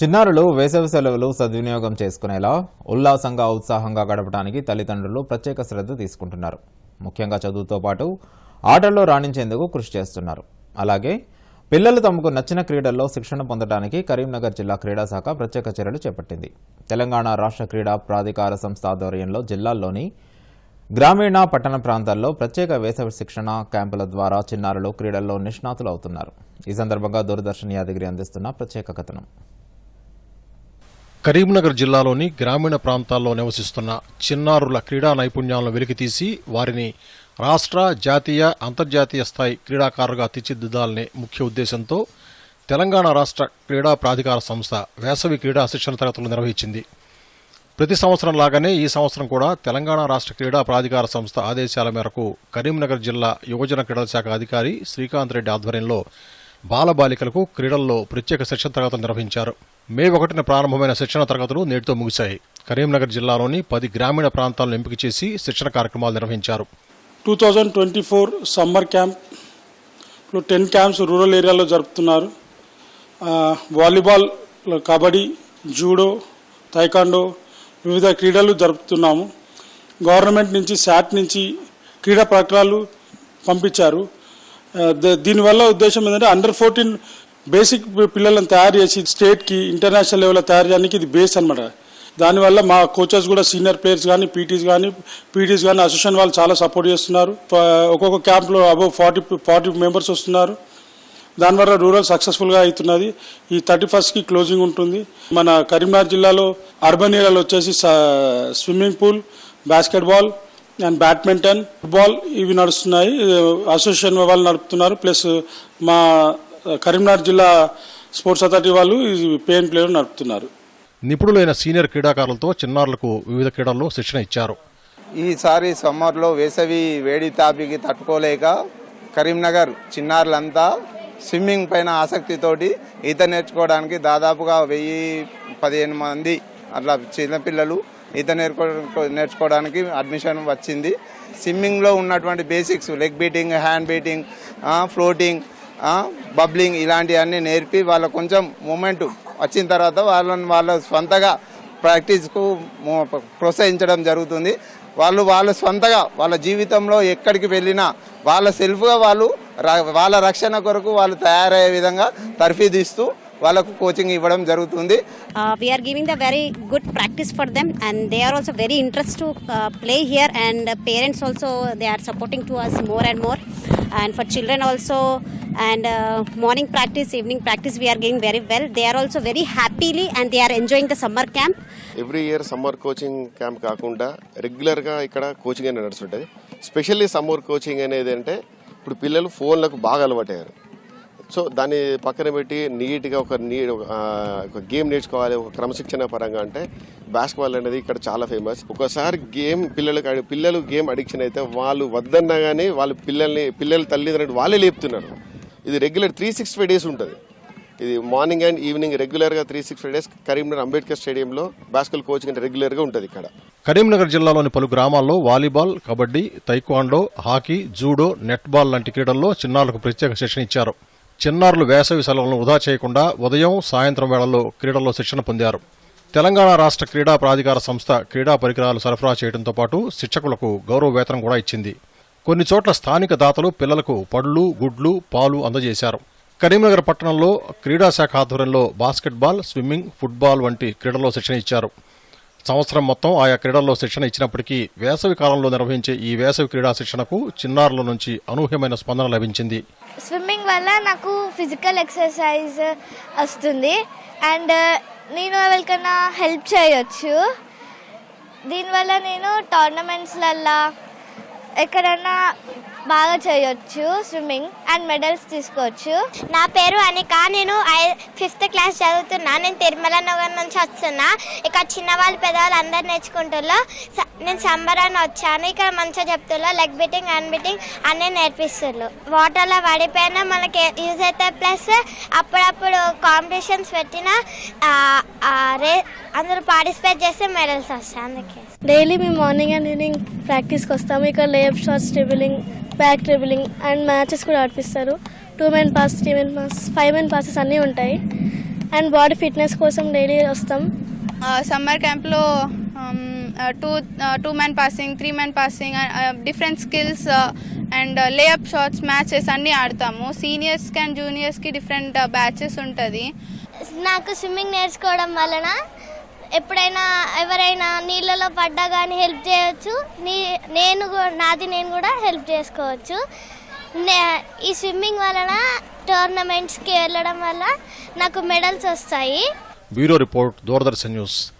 చిన్నారులు వేసవి సెలవులు సద్వినియోగం చేసుకునేలా ఉల్లాసంగా ఉత్సాహంగా గడపడానికి తల్లిదండ్రులు ప్రత్యేక శ్రద్ధ తీసుకుంటున్నారు. ముఖ్యంగా చదువుతో పాటు ఆటల్లో రాణించేందుకు కృషి చేస్తున్నారు. అలాగే పిల్లలు తమకు నచ్చిన క్రీడల్లో శిక్షణ పొందడానికి కరీంనగర్ జిల్లా క్రీడా శాఖ ప్రత్యేక చర్యలు చేపట్టింది. తెలంగాణ రాష్ట్ర క్రీడా ప్రాధికార సంస్థ ఆధ్వర్యంలో జిల్లాల్లోని గ్రామీణ పట్టణ ప్రాంతాల్లో ప్రత్యేక వేసవి శిక్షణ క్యాంపుల ద్వారా చిన్నారులు క్రీడల్లో నిష్ణాతులు అవుతున్నారు ఈ సందర్భంగా దూరదర్శన్ యాదగిరి అందిస్తున్న ప్రత్యేక కథనం. కరీంనగర్ జిల్లాలోని గ్రామీణ ప్రాంతాల్లో నివసిస్తున్న చిన్నారుల క్రీడా నైపుణ్యాలను వెలికితీసి వారిని రాష్ట్ర జాతీయ అంతర్జాతీయ స్థాయి క్రీడాకారులుగా తీర్చిదిద్దాలనే ముఖ్య ఉద్దేశంతో తెలంగాణ రాష్ట్ర క్రీడా ప్రాధికార సంస్థ వేసవి క్రీడా శిక్షణ తరగతులు నిర్వహించింది. ప్రతి సంవత్సరం లాగానే ఈ సంవత్సరం కూడా తెలంగాణ రాష్ట్ర క్రీడా ప్రాధికార సంస్థ ఆదేశాల మేరకు కరీంనగర్ జిల్లా యువజన క్రీడల శాఖ అధికారి శ్రీకాంత్ రెడ్డి ఆధ్వర్యంలో బాలబాలికలకు క్రీడల్లో ప్రత్యేక శిక్షణ తరగతులు నిర్వహించారు. మే ఒకటిన ప్రారంభమైన శిక్షణ తరగతులు నేటితో ముగిశాయి. కరీంనగర్ జిల్లాలోని పది గ్రామీణ ప్రాంతాలను ఎంపిక చేసి శిక్షణ కార్యక్రమాలు నిర్వహించారు. Two thousand twenty four summer క్యాంప్లో టెన్ క్యాంప్స్ రూరల్ ఏరియాలో జరుపుతున్నారు. వాలీబాల్ కబడ్డీ జూడో తైకాండో వివిధ క్రీడలు జరుపుతున్నాము. గవర్నమెంట్ నుంచి శాట్ నుంచి క్రీడా ప్రకటనలు పంపించారు. దీనివల్ల ఉద్దేశం ఏంటంటే అండర్ ఫోర్టీన్ బేసిక్ పిల్లలను తయారు చేసి స్టేట్కి ఇంటర్నేషనల్ లెవెల్లో తయారు చేయడానికి ఇది బేస్ అనమాట దానివల్ల మా కోచెస్ కూడా సీనియర్ ప్లేయర్స్ కానీ పీటీస్ కానీ పీటీస్ కానీ అసోసియేషన్ వాళ్ళు చాలా సపోర్ట్ చేస్తున్నారు. ఒక్కొక్క క్యాంప్లో అబౌవ్ ఫార్టీ ఫార్టీ మెంబర్స్ వస్తున్నారు. దానివల్ల రూరల్ సక్సెస్ఫుల్గా అవుతున్నది. ఈ థర్టీ ఫస్ట్కి క్లోజింగ్ ఉంటుంది. మన కరీంనగర్ జిల్లాలో అర్బన్ ఏరియాలో వచ్చేసి swimming pool basketball and badminton football ఇవి నడుస్తున్నాయి. అసోసియేషన్ వాళ్ళు నడుపుతున్నారు. ప్లస్ మా కరీంనగర్ జిల్లా స్పోర్ట్స్ అథారిటీ వాళ్ళు పే అండ్ ప్లేయర్ నడుపుతున్నారు. నిపుణులైన సీనియర్ క్రీడాకారులతో చిన్నారులకు వివిధ క్రీడల్లో శిక్షణ ఇచ్చారు. ఈసారి సమ్మర్లో వేసవి వేడి తాపికి తట్టుకోలేక కరీంనగర్ చిన్నారులంతా స్విమ్మింగ్ పైన ఆసక్తితోటి ఈత నేర్చుకోవడానికి దాదాపుగా వెయ్యి పదిహేను మంది అట్లా చిన్నపిల్లలు ఈత నేర్చుకో నేర్చుకోవడానికి అడ్మిషన్ వచ్చింది. స్విమ్మింగ్లో ఉన్నటువంటి basics leg beating hand beating floating bubbling ఇలాంటివన్నీ నేర్పి వాళ్ళ కొంచెం మూమెంట్ వచ్చిన తర్వాత వాళ్ళని వాళ్ళ స్వంతగా ప్రాక్టీస్కు ప్రోత్సహించడం జరుగుతుంది. వాళ్ళు వాళ్ళ స్వంతగా వాళ్ళ జీవితంలో ఎక్కడికి వెళ్ళినా వాళ్ళ సెల్ఫ్గా వాళ్ళు వాళ్ళ రక్షణ కొరకు వాళ్ళు తయారయ్యే విధంగా తర్ఫీదిస్తూ వాళ్ళకు కోచింగ్ ఇవ్వడం జరుగుతుంది. We are giving the very good practice for them and they are also very interest to play here and parents also they are supporting to us more and more and more and for children also and uh, morning practice evening practice we are getting very well they are also very happily and they are enjoying the summer camp every year summer coaching camp కాకుండా రెగ్యులర్గా ఇక్కడ coaching అనేది నడుస్తుంటుంది specially summer coaching అనేది అంటే ఇప్పుడు పిల్లలు ఫోన్లకు బాగా అలవాటయ్యారు సో దాన్ని పక్కన పెట్టి నీట్గా ఒక నీ ఒక గేమ్ నేర్చుకోవాలి ఒక క్రమశిక్షణ పరంగా అంటే బాస్కెట్బాల్ అనేది ఇక్కడ చాలా ఫేమస్ ఒకసారి గేమ్ పిల్లలకు పిల్లలు గేమ్ అడిక్షన్ అయితే వాళ్ళు వద్దన్నా కానీ వాళ్ళు పిల్లల్ని పిల్లల తల్లిదండ్రులు వాళ్ళే లేపుతున్నారు. ఇది regular three six five days ఉంటుంది. ఇది మార్నింగ్ అండ్ ఈవినింగ్ రెగ్యులర్గా three six five days Karimnagar Ambedkar స్టేడియంలో బాస్కెట్ కోచింగ్ అంటే రెగ్యులర్గా ఉంటుంది ఇక్కడ. కరీంనగర్ జిల్లాలోని పలు గ్రామాల్లో volleyball kabaddi taekwondo hockey judo netball లాంటి క్రీడల్లో చిన్నారులకు ప్రత్యేక శిక్షణ ఇచ్చారు. చిన్నారులు వేసవి సెలవులను వృధా చేయకుండా ఉదయం సాయంత్రం వేళల్లో క్రీడల్లో శిక్షణ పొందారు. తెలంగాణ రాష్ట్ర క్రీడా ప్రాధికార సంస్థ క్రీడా పరికరాలు సరఫరా చేయడంతో పాటు శిక్షకులకు గౌరవ వేతనం కూడా ఇచ్చింది. కొన్ని చోట్ల స్థానిక దాతలు పిల్లలకు పళ్ళు గుడ్లు పాలు అందజేశారు. కరీంనగర్ పట్టణంలో క్రీడా శాఖ ఆధ్వర్యంలో బాస్కెట్బాల్ స్విమ్మింగ్ ఫుట్బాల్ వంటి క్రీడల్లో శిక్షణ ఇచ్చారు. సంవత్సరం మొత్తం ఆయా క్రీడల్లో శిక్షణ ఇచ్చినప్పటికీ వేసవి కాలంలో నిర్వహించే ఈ వేసవి క్రీడా శిక్షణకు చిన్నారుల నుంచి అనూహ్యమైన స్పందన లభించింది. స్విమ్మింగ్ వల్ల నాకు ఫిజికల్ ఎక్సర్సైజ్ వస్తుంది. అండ్ uh, నేను ఎవరికైనా హెల్ప్ చేయొచ్చు. దీనివల్ల నేను టోర్నమెంట్స్లల్లో ఎక్కడన్నా బాగా చేయొచ్చు స్విమ్మింగ్ అండ్ మెడల్స్ తీసుకోవచ్చు. నా పేరు అనిక నేను ఫిఫ్త్ క్లాస్ చదువుతున్నా. నేను తిరుమల నగర్ నుంచి వస్తున్నా. ఇక్కడ చిన్నవాళ్ళు పెద్దవాళ్ళు అందరు నేర్చుకుంటుల్లో. స- నేను సమ్మర్ అని వచ్చాను. ఇక్కడ మంచిగా చెప్తుల్లో లెగ్ బీటింగ్ అండ్ బీటింగ్ అన్నీ నేర్పిస్తున్నారు వాటర్లో పడిపోయినా మనకి యూజ్ అవుతాయి ప్లస్ అప్పుడప్పుడు కాంపిటీషన్స్ పెట్టిన రే అందరూ పార్టిసిపేట్ చేస్తే మెడల్స్ వస్తాయి అందుకే. డైలీ మేము మార్నింగ్ అండ్ ఈవినింగ్ ప్రాక్టీస్కి వస్తాము. ఇక్కడ layup shots dribbling back dribbling and matches కూడా ఆడిపిస్తారు. Two men pass three men pass five men passes అన్నీ ఉంటాయి. అండ్ బాడీ ఫిట్నెస్ కోసం డైలీ వస్తాం. సమ్మర్ క్యాంప్లో two two man passing three man passing different skills and layup shots matches అన్నీ ఆడతాము. సీనియర్స్కి and జూనియర్స్కి డిఫరెంట్ బ్యాచెస్ ఉంటుంది. నాకు స్విమ్మింగ్ నేర్చుకోవడం వలన ఎప్పుడైనా ఎవరైనా నీళ్ళలో పడ్డా కానీ హెల్ప్ చేయవచ్చు నీ నేను నాది నేను కూడా హెల్ప్ చేసుకోవచ్చు. నే- ఈ స్విమ్మింగ్ వలన టోర్నమెంట్స్కి వెళ్ళడం వల్ల నాకు మెడల్స్ వస్తాయి. Bureau report Doordarshan news.